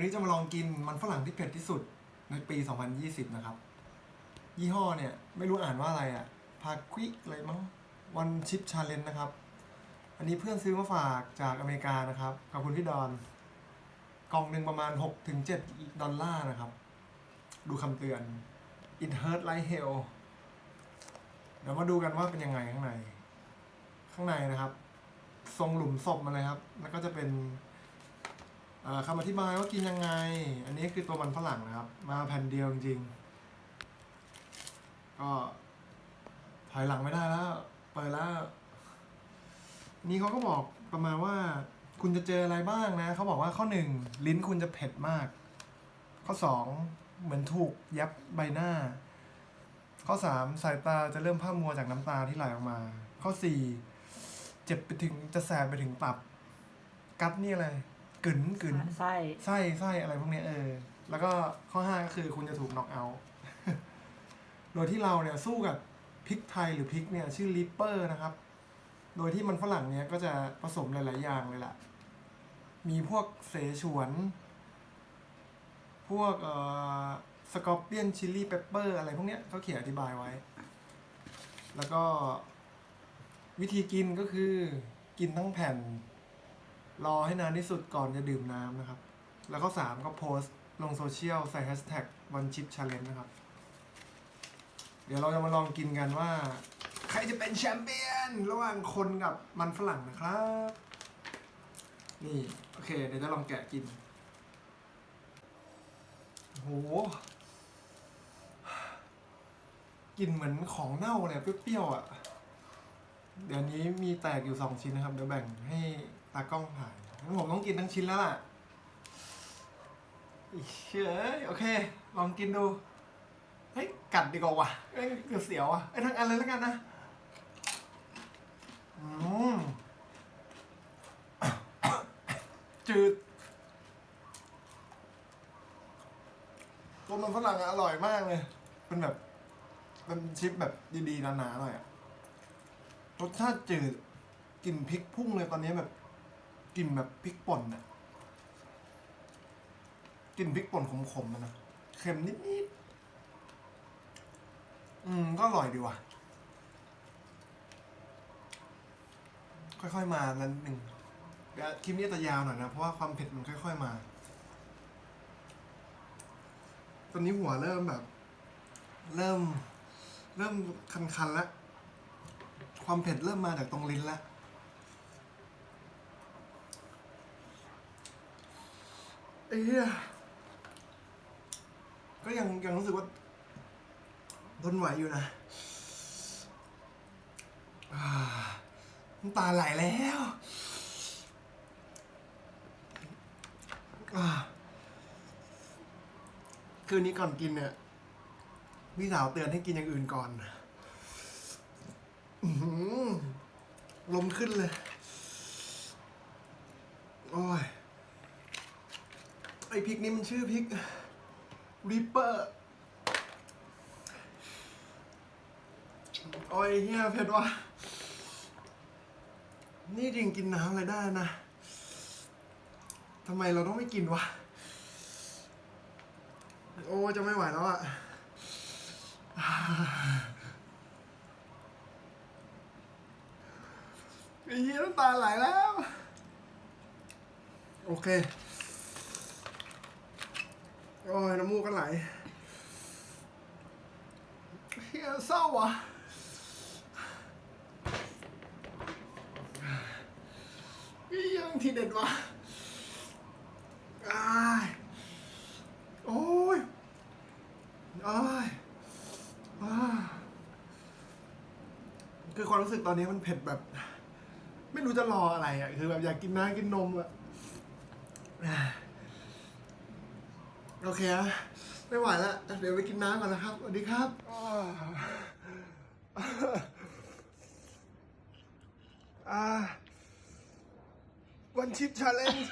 วันนี้จะมาลองกินมันฝรั่งที่เผ็ดที่สุดในปี 2020 นะครับ ยี่ห้อเนี่ย ไม่รู้อ่านว่าอะไรอะ่ะ พาควิกอะไรมั้ง วันชิปชาเลนนะครับ อันนี้เพื่อนซื้อมาฝากจากอเมริกานะครับ ขอบคุณพี่ดอน กล่องหนึ่งประมาณ 6-7 ดอลลาร์นะครับ ดูคำเตือน it hurt like hell เดี๋ยวมาดูกันว่าเป็นยังไงข้างใน ข้างในนะครับ ทรงหลุมศพมาเลยครับ แล้วก็จะเป็น คำอธิบายว่ากินยังไง อันนี้คือตัวมันฝรั่งนะครับ มาแผ่นเดียวจริงๆ ก็ถอยหลังไม่ได้แล้ว เปิดแล้ว นี่เขาก็บอกประมาณว่า คุณจะเจออะไรบ้างนะ เขาบอกว่าข้อหนึ่งลิ้นคุณจะเผ็ดมาก ข้อสองเหมือนถูกยับใบหน้า ข้อสามสายตาจะเริ่มผ้ามัวจากน้ำตาที่ไหลออกมา ข้อสี่เจ็บไปถึงจะแสบไปถึงตับ กัดนี่อะไร กึ๋นกึ๋นไส้ไส้ไส้อะไรพวกเนี้ยเออ แล้วก็ข้อห้าก็คือคุณจะถูกน็อกเอาท์โดยที่เราเนี่ยสู้กับพริกไทยหรือพริกเนี่ยชื่อลิปเปอร์นะครับ โดยที่มันฝรั่งเนี่ยก็จะผสมหลาย ๆ อย่างเลยล่ะ มีพวกเสฉวน พวกเอ่อสกอร์เปียนชิลลี่เปปเปอร์อะไรพวกเนี้ยเขาเขียนอธิบายไว้ แล้วก็วิธีกินก็คือกินทั้งแผ่น รอให้นานที่สุดก่อนจะดื่มน้ำนะครับ แล้วก็สามก็โพสต์ลงโซเชียลใส่แฮชแท็กวันชิปชาเลนนะครับ เดี๋ยวเราจะมาลองกินกันว่า ใครจะเป็นแชมเปี้ยนระหว่างคนกับมันฝรั่งนะครับ นี่ โอเค เดี๋ยวจะลองแกะกินโหกลินเหมือนของเน่าเลยเปรี้ยวๆอะ เดี๋ยวนี้มีแตกอยู่สองชิ้นนะครับ เดี๋ยวแบ่งให้ ตากล้องถ่ายงั้นผมต้องกินทั้งชิ้นแล้วล่ะอีเชื่โอเค ลองกินดู เฮ้ย กัดดีกว่าว่ะเอ้ยเสียวอะไอ้ยทั้งอันเลยแล้วกันนะอืมจืดตัวมันฝรั่งอะอร่อยมากเลย เป็นแบบ เป็นชิปแบบดีๆหนาๆหน่อยอะรสชาติจืดกลิ่นพริกพุ่งเลยตอนนี้แบบ ลิ่นแบบพริกป่นอะกลิ่นพริกป่นขมๆมันนะเค็มนิดๆอืมก็อร่อยดีว่ะ ค่อยๆมานั้นหนึ่งเดี๋ยวคลิปนี้จะยาวหน่อยนะ เพราะว่าความเผ็ดมันค่อย ๆมา ตอนนี้หัวเริ่มแบบ เริ่ม เริ่มคันๆแล้วความเผ็ดเริ่มมาจากตรงลิ้นแล้ว เอ้ยก็ยังยังรู้สึกว่าทนไหวอยู่นะอ่าน้ำตาไหลแล้วอ่าคืนนี้ก่อนกินเนี่ยพี่สาวเตือนให้กินอย่างอื่นก่อนอื้อหือลมขึ้นเลย โอ้ย ไอพริกนี่มันชื่อพริกริปเปอร์โอ้ยเฮียเผ็ดวะนี่จริงกินน้ำอะไรได้นะทำไมเราต้องไม่กินวะ โอ้จะไม่ไหวแล้วอะไอ้เหี้ยน้ำตาไหลแล้ว โอเค โอ้ยน้ำมูกก็ไหลเฮียเศร้าวะเฮียทีเด็ดวะอ้ายโอ้ยอ้ายอ้ายคือความรู้สึกตอนนี้มันเผ็ดแบบ ไม่รู้จะรออะไรอะ คือแบบอยากกินน้ำกินนมอะ โอเคนะไม่ไหวแล้วเดี๋ยวไปกินน้ำก่อนนะครับสวัสดีครับวันชิปชาเลนจ์